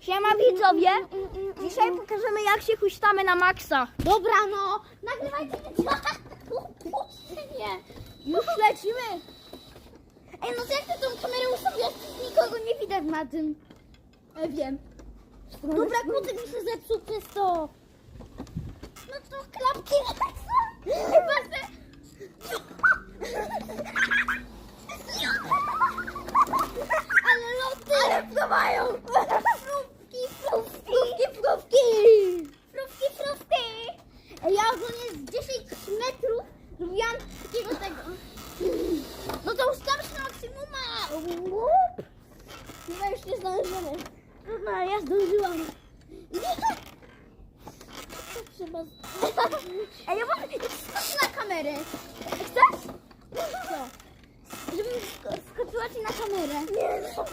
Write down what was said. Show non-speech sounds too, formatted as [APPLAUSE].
Siema widzowie! Dzisiaj pokażemy jak się huśtamy na maksa. Dobra, no, nagrywajcie Nie. Już lecimy! Ej, no jak ty tą kamerę ustawiasz, nikogo nie widać na tym. Ja wiem. Dobra, kucyk mi się zepsuł przez to. Ja ogólnie z 10 metrów robiłam takiego tego. No to ustaw się na maksimuma! Łup! Chyba już nie zdążymy. No, ja zdążyłam. To trzeba... [LAUGHS] Ej, ja mam... Skocz na kamerę. Chcesz? Co? Żebym sk- skoczyła ci na kamerę. Nie, no.